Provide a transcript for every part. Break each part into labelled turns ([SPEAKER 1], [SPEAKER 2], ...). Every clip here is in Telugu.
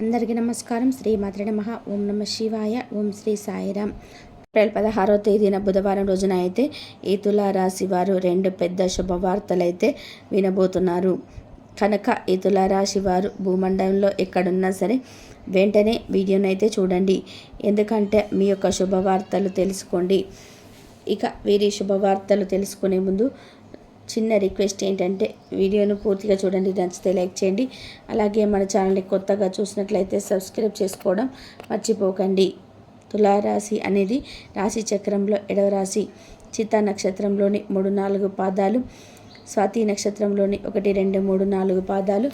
[SPEAKER 1] అందరికీ నమస్కారం. శ్రీ మాత్ర నమ. ఓం నమ శివాయ. ఓం శ్రీ సాయిరామ్ ఏప్రిల్ పదహారో తేదీన బుధవారం రోజున అయితే ఈ తులారాశి వారు రెండు పెద్ద శుభవార్తలు అయితే వినబోతున్నారు. కనుక ఈ తులారాశి వారు భూమండలంలో ఎక్కడున్నా సరే వెంటనే వీడియోని అయితే చూడండి. ఎందుకంటే మీ యొక్క శుభవార్తలు తెలుసుకోండి. ఇక వీరి శుభవార్తలు తెలుసుకునే ముందు చిన్న రిక్వెస్ట్ ఏంటంటే వీడియోను పూర్తిగా చూడండి నచ్చితే లైక్ చేయండి. అలాగే మన ఛానల్ని కొత్తగా చూసినట్లయితే సబ్స్క్రైబ్ చేసుకోవడం మర్చిపోకండి. తులారాశి అనేది రాశి చక్రంలో ఎడవ రాశి. చిత్తా నక్షత్రంలోని మూడు నాలుగు పాదాలు స్వాతి నక్షత్రంలోని ఒకటి రెండు మూడు నాలుగు పాదాలు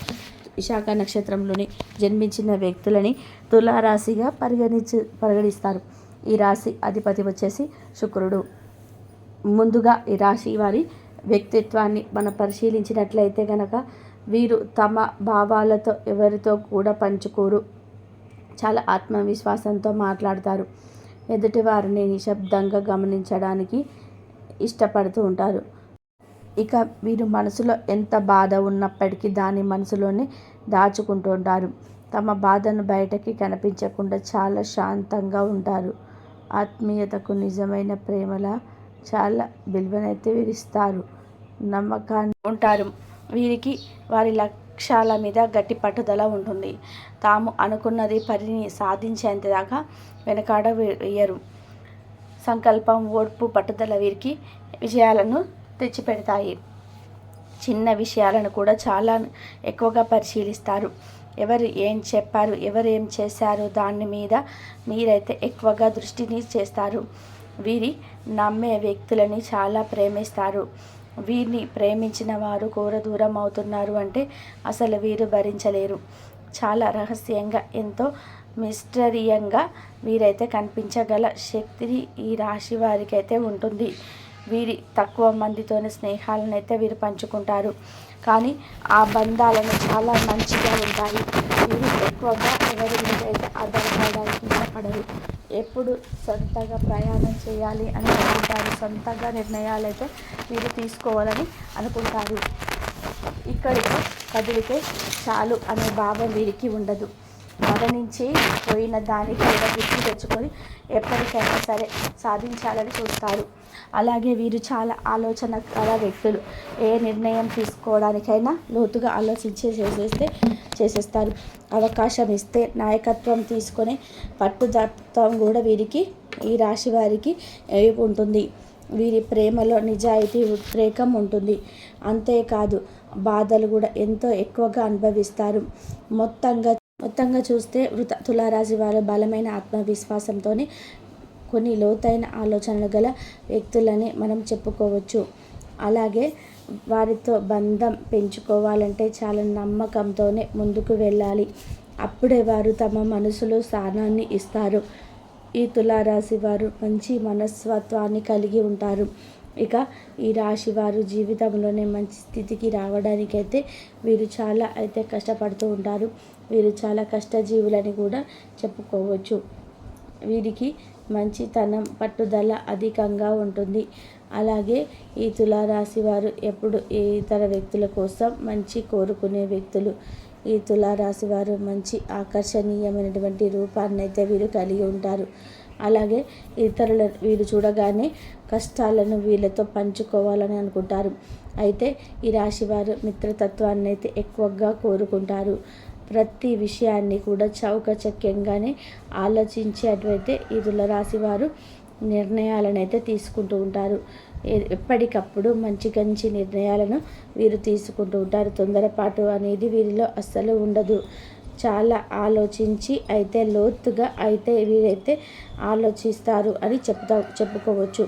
[SPEAKER 1] విశాఖ నక్షత్రంలోని జన్మించిన వ్యక్తులని తులారాశిగా పరిగణించి పరిగణిస్తారు. ఈ రాశి అధిపతి వచ్చేసి శుక్రుడు. ముందుగా ఈ రాశి వారి వ్యక్తిత్వాన్ని మనం పరిశీలించినట్లయితే కనుక వీరు తమ భావాలతో ఎవరితో కూడా పంచుకోరు. చాలా ఆత్మవిశ్వాసంతో మాట్లాడతారు. ఎదుటి వారిని నిశ్శబ్దంగా గమనించడానికి ఇష్టపడుతూ ఉంటారు. ఇక వీరు మనసులో ఎంత బాధ ఉన్నప్పటికీ దాని మనసులోనే దాచుకుంటూ ఉంటారు తమ బాధను బయటకి కనిపించకుండా చాలా శాంతంగా ఉంటారు. ఆత్మీయతకు నిజమైన ప్రేమలా చాలా విలువనైతే విధిస్తారు నమ్మకాన్ని ఉంటారు. వీరికి వారి లక్ష్యాల మీద గట్టి పట్టుదల ఉంటుంది. తాము అనుకున్నది పరిని సాధించేంతదాకా వెనకాడ వేయరు. సంకల్పం ఓర్పు పట్టుదల వీరికి విజయాలను తెచ్చిపెడతాయి. చిన్న విషయాలను కూడా చాలా ఎక్కువగా పరిశీలిస్తారు. ఎవరు ఏం చెప్పారు ఎవరు ఏం చేశారు దాని మీద మీరైతే ఎక్కువగా దృష్టిని చేస్తారు. వీరి నమ్మే వ్యక్తులని చాలా ప్రేమిస్తారు. వీరిని ప్రేమించిన వారు కూర దూరం అవుతున్నారు అంటే అసలు వీరు భరించలేరు. చాలా రహస్యంగా ఎంతో మిస్టరీయంగా వీరైతే కనిపించగల శక్తి ఈ రాశి వారికి అయితే ఉంటుంది. వీరి తక్కువ మందితోనే స్నేహాలను అయితే వీరు పంచుకుంటారు. కానీ ఆ బంధాలను చాలా మంచిగా ఉంటాయి. వీరు ఎక్కువగా ఎవరి మీద అయితే ఆధారపడడానికి ఇష్టపడరు ఎప్పుడు సొంతగా ప్రయాణం చేయాలి అని అనుకుంటారు. సొంతగా నిర్ణయాలు అయితే మీరు తీసుకోవాలని అనుకుంటారు. ఇక్కడికి కదిలితే చాలు అనే భావం వీరికి ఉండదు. మరణించి పోయిన దాన్ని కూడా గుర్తు తెచ్చుకొని ఎప్పటికైనా సరే సాధించాలని చూస్తారు. అలాగే వీరు చాలా ఆలోచన గల వ్యక్తులు. ఏ నిర్ణయం తీసుకోవడానికైనా లోతుగా ఆలోచించి చేసేస్తే చేసేస్తారు. అవకాశం ఇస్తే నాయకత్వం తీసుకొని పట్టుదత్వం కూడా వీరికి ఈ రాశి వారికి ఉంటుంది? వీరి ప్రేమలో నిజాయితీ ఉద్రేకం ఉంటుంది. అంతేకాదు బాధలు కూడా ఎంతో ఎక్కువగా అనుభవిస్తారు. మొత్తంగా మొత్తంగా చూస్తే వృత తులారాశి వారు బలమైన ఆత్మవిశ్వాసంతోనే కొన్ని లోతైన ఆలోచనలు గల వ్యక్తులని మనం చెప్పుకోవచ్చు. అలాగే వారితో బంధం పెంచుకోవాలంటే చాలా నమ్మకంతోనే ముందుకు వెళ్ళాలి. అప్పుడే వారు తమ మనసులో స్థానాన్ని ఇస్తారు. ఈ తులారాశి వారు మంచి మనస్తత్వాన్ని కలిగి ఉంటారు. ఇక ఈ రాశి వారు జీవితంలోనే మంచి స్థితికి రావడానికైతే వీరు చాలా అయితే కష్టపడుతూ ఉంటారు. వీరు చాలా కష్టజీవులని కూడా చెప్పుకోవచ్చు. వీరికి మంచితనం పట్టుదల అధికంగా ఉంటుంది. అలాగే ఈ తులారాశి వారు ఎప్పుడు ఏ ఇతర వ్యక్తుల కోసం మంచి కోరుకునే వ్యక్తులు? ఈ తులారాశి వారు మంచి ఆకర్షణీయమైనటువంటి రూపాన్ని అయితే వీరు కలిగి ఉంటారు. అలాగే ఇతరుల వీరు చూడగానే కష్టాలను వీళ్ళతో పంచుకోవాలని అనుకుంటారు. అయితే ఈ రాశి వారు మిత్రతత్వాన్ని అయితే ఎక్కువగా కోరుకుంటారు. ప్రతి విషయాన్ని కూడా చౌకచక్యంగానే ఆలోచించేటైతే ఈ రాశి వారు నిర్ణయాలను అయితే తీసుకుంటూ ఉంటారు. ఎప్పటికప్పుడు మంచి మంచి నిర్ణయాలను వీరు తీసుకుంటూ ఉంటారు. తొందరపాటు అనేది వీరిలో అస్సలు ఉండదు. చాలా ఆలోచించి అయితే లోతుగా అయితే వీరైతే ఆలోచిస్తారు అని చెప్తా చెప్పుకోవచ్చు.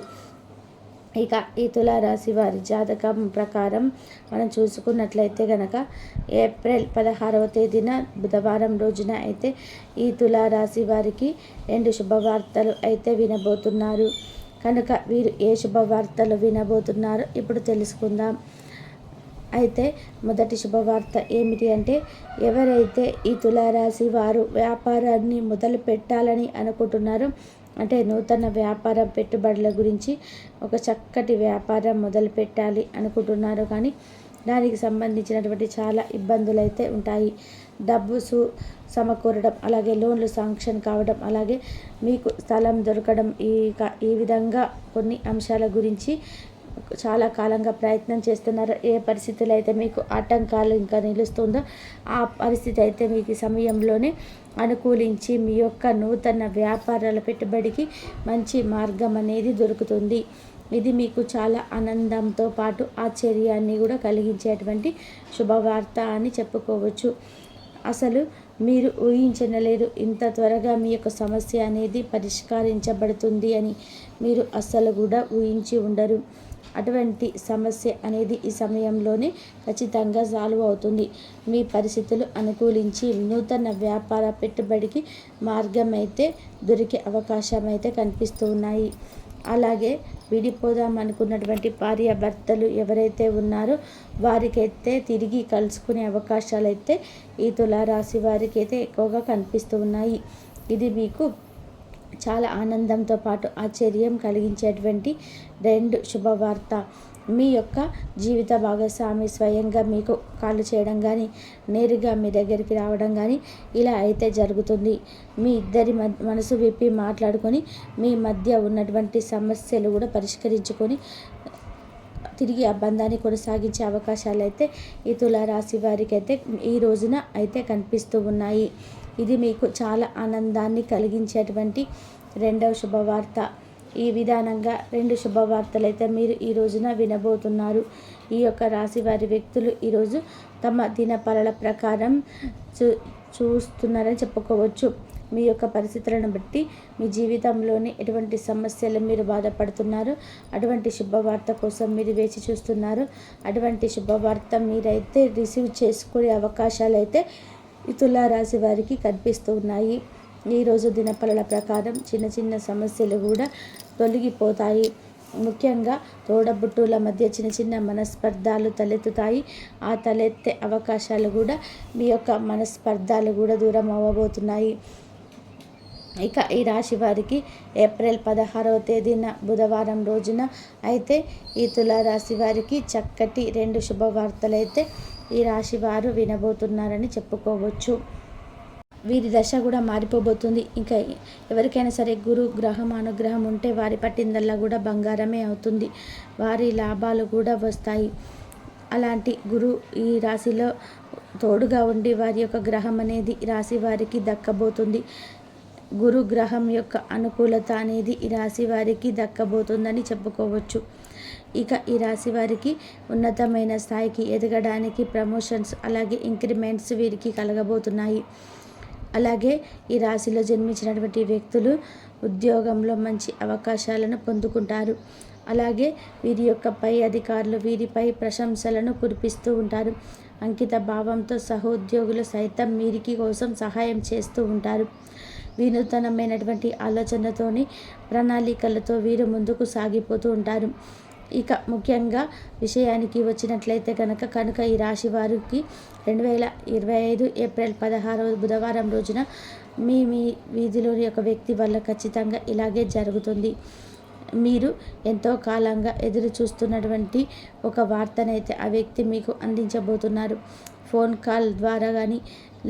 [SPEAKER 1] ఇక ఈ తులారాశి వారి జాతకం ప్రకారం మనం చూసుకున్నట్లయితే కనుక ఏప్రిల్ పదహారవ తేదీన బుధవారం రోజున అయితే ఈ తులారాశి వారికి రెండు శుభవార్తలు అయితే వినబోతున్నారు. కనుక వీరు ఏ శుభవార్తలు వినబోతున్నారో? ఇప్పుడు తెలుసుకుందాం. అయితే మొదటి శుభవార్త ఏమిటి అంటే ఎవరైతే ఈ తులారాశి వారు వ్యాపారాన్ని మొదలు పెట్టాలని అనుకుంటున్నారో అంటే నూతన వ్యాపార పెట్టుబడుల గురించి ఒక చక్కటి వ్యాపారం మొదలు పెట్టాలి అనుకుంటున్నారు కానీ దానికి సంబంధించినటువంటి చాలా ఇబ్బందులు అయితే ఉంటాయి. డబ్బు సు సమకూరడం అలాగే లోన్లు శాంక్షన్ కావడం అలాగే మీకు స్థలం దొరకడం ఈ క- ఈ విధంగా కొన్ని అంశాల గురించి చాలా కాలంగా ప్రయత్నం చేస్తున్నారు. ఏ పరిస్థితులు అయితే మీకు ఆటంకాలు ఇంకా నిలుస్తుందో ఆ పరిస్థితి అయితే మీకు ఈ సమయంలోనే అనుకూలించి మీ యొక్క నూతన వ్యాపారాల పెట్టుబడికి మంచి మార్గం అనేది దొరుకుతుంది. ఇది మీకు చాలా ఆనందంతో పాటు ఆశ్చర్యాన్ని కూడా కలిగించేటువంటి శుభవార్త అని చెప్పుకోవచ్చు. అసలు మీరు ఊహించనలేదు ఇంత త్వరగా మీ యొక్క సమస్య అనేది పరిష్కరించబడుతుంది అని మీరు అస్సలు కూడా ఊహించి ఉండరు. అటువంటి సమస్య అనేది ఈ సమయంలోనే ఖచ్చితంగా సాల్వ్ అవుతుంది. మీ పరిస్థితులు అనుకూలించి నూతన వ్యాపార పెట్టుబడికి మార్గం అయితే దొరికే అవకాశం అయితే కనిపిస్తూ ఉన్నాయి. అలాగే విడిపోదాం అనుకున్నటువంటి భార్య భర్తలు ఎవరైతే ఉన్నారో వారికైతే తిరిగి కలుసుకునే అవకాశాలు అయితే ఈ తులారాశి వారికి అయితే ఎక్కువగా కనిపిస్తూ ఉన్నాయి. ఇది మీకు చాలా ఆనందంతో పాటు ఆశ్చర్యం కలిగించేటువంటి రెండు శుభవార్త. మీ యొక్క జీవిత భాగస్వామి స్వయంగా మీకు కాళ్ళు చేయడం కానీ నేరుగా మీ దగ్గరికి రావడం కానీ ఇలా అయితే జరుగుతుంది. మీ ఇద్దరి మనసు విప్పి మాట్లాడుకొని మీ మధ్య ఉన్నటువంటి సమస్యలు కూడా పరిష్కరించుకొని తిరిగి ఆ బంధాన్ని కొనసాగించే అవకాశాలు అయితే ఈ తులారాశి వారికి అయితే ఈ రోజున అయితే కనిపిస్తూ ఉన్నాయి. ఇది మీకు చాలా ఆనందాన్ని కలిగించేటువంటి రెండవ శుభవార్త. ఈ విధానంగా రెండు శుభవార్తలు అయితే మీరు ఈ రోజున వినబోతున్నారు. ఈ యొక్క రాశి వారి వ్యక్తులు ఈరోజు తమ దినపలల ప్రకారం చూ చూస్తున్నారని చెప్పుకోవచ్చు. మీ యొక్క పరిస్థితులను బట్టి మీ జీవితంలోని ఎటువంటి సమస్యలు మీరు బాధపడుతున్నారు అటువంటి శుభవార్త కోసం మీరు వేచి చూస్తున్నారు అటువంటి శుభవార్త మీరైతే రిసీవ్ చేసుకునే అవకాశాలు అయితే ఈ తులారాశి వారికి కనిపిస్తూ ఉన్నాయి ఈరోజు దినపలల ప్రకారం చిన్న చిన్న సమస్యలు కూడా తొలగిపోతాయి. ముఖ్యంగా తోడబుట్టుల మధ్య చిన్న చిన్న మనస్పర్ధాలు తలెత్తుతాయి. ఆ తలెత్తే అవకాశాలు కూడా మీ యొక్క మనస్పర్ధాలు కూడా దూరం అవ్వబోతున్నాయి. ఇక ఈ రాశి వారికి ఏప్రిల్ పదహారవ తేదీన బుధవారం రోజున అయితే ఈ తులారాశి వారికి చక్కటి రెండు శుభవార్తలైతే అయితే ఈ రాశి వారు వినబోతున్నారని చెప్పుకోవచ్చు. వీరి దశ కూడా మారిపోబోతుంది. ఇంకా ఎవరికైనా సరే గురు గ్రహం అనుగ్రహం ఉంటే వారి పట్టిందల్లా కూడా బంగారమే అవుతుంది. వారి లాభాలు కూడా వస్తాయి. అలాంటి గురు ఈ రాశిలో తోడుగా ఉండి వారి యొక్క గ్రహం అనేది ఈ రాశి వారికి దక్కబోతుంది. గురు గ్రహం యొక్క అనుకూలత అనేది ఈ రాశి వారికి దక్కబోతుందని చెప్పుకోవచ్చు. ఇక ఈ రాశి వారికి ఉన్నతమైన స్థాయికి ఎదగడానికి ప్రమోషన్స్ అలాగే ఇంక్రిమెంట్స్ వీరికి కలగబోతున్నాయి. అలాగే ఈ రాశిలో జన్మించినటువంటి వ్యక్తులు ఉద్యోగంలో మంచి అవకాశాలను పొందుకుంటారు. అలాగే వీరి యొక్క పై అధికారులు వీరిపై ప్రశంసలను కురిపిస్తూ ఉంటారు. అంకిత భావంతో సహోద్యోగులు సైతం వీరికి కోసం సహాయం చేస్తూ ఉంటారు. వినూతనమైనటువంటి ఆలోచనతోని ప్రణాళికలతో వీరు ముందుకు సాగిపోతూ ఉంటారు. ఇక ముఖ్యంగా విషయానికి వచ్చినట్లయితే కనుక కనుక ఈ రాశి వారికి రెండు వేల ఇరవై ఐదు ఏప్రిల్ పదహారవ బుధవారం రోజున మీ మీ వీధిలోని ఒక వ్యక్తి వల్ల ఖచ్చితంగా ఇలాగే జరుగుతుంది. మీరు ఎంతో కాలంగా ఎదురు చూస్తున్నటువంటి ఒక వార్తనైతే ఆ వ్యక్తి మీకు అందించబోతున్నారు. ఫోన్ కాల్ ద్వారా కానీ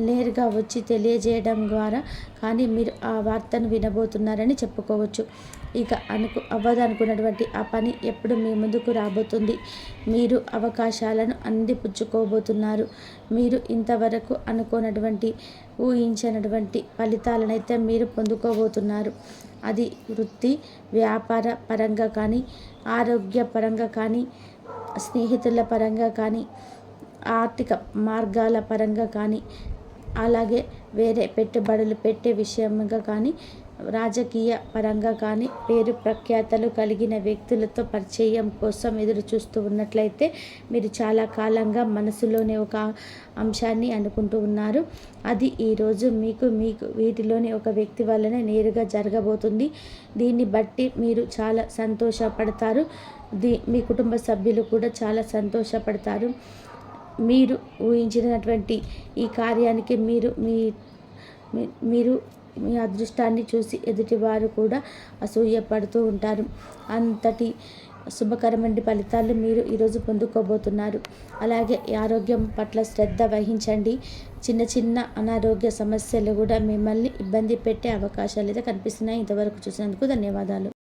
[SPEAKER 1] నేరుగా వచ్చి తెలియజేయడం ద్వారా కానీ మీరు ఆ వార్తను వినబోతున్నారని చెప్పుకోవచ్చు. ఇక అనుకు అవ్వదు అనుకున్నటువంటి ఆ పని ఎప్పుడు మీ ముందుకు రాబోతుంది. మీరు అవకాశాలను అందిపుచ్చుకోబోతున్నారు. మీరు ఇంతవరకు అనుకోనటువంటి ఊహించినటువంటి ఫలితాలనైతే మీరు పొందుకోబోతున్నారు. అది వృత్తి వ్యాపార పరంగా కానీ ఆరోగ్య పరంగా కానీ స్నేహితుల పరంగా కానీ ఆర్థిక మార్గాల పరంగా కానీ అలాగే వేరే పెట్టుబడులు పెట్టే విషయంగా కానీ రాజకీయ పరంగా కానీ పేరు ప్రఖ్యాతలు కలిగిన వ్యక్తులతో పరిచయం కోసం ఎదురు చూస్తూ ఉన్నట్లయితే మీరు చాలా కాలంగా మనసులోనే ఒక అంశాన్ని అనుకుంటూ ఉన్నారు. అది ఈరోజు మీకు మీకు వీటిలోని ఒక వ్యక్తి వల్లనే నేరుగా జరగబోతుంది. దీన్ని బట్టి మీరు చాలా సంతోషపడతారు. దీ మీ కుటుంబ సభ్యులు కూడా చాలా సంతోషపడతారు. మీరు ఊహించినటువంటి ఈ కార్యానికి మీరు మీ మీరు మీ అదృష్టాన్ని చూసి ఎదుటివారు కూడా అసూయపడుతూ ఉంటారు. అంతటి శుభకరమైన ఫలితాలు మీరు ఈరోజు పొందుకోబోతున్నారు. అలాగే ఆరోగ్యం పట్ల శ్రద్ధ వహించండి. చిన్న చిన్న అనారోగ్య సమస్యలు కూడా మిమ్మల్ని ఇబ్బంది పెట్టే అవకాశాలు అయితే కనిపిస్తున్నాయి. ఇంతవరకు చూసినందుకు ధన్యవాదాలు.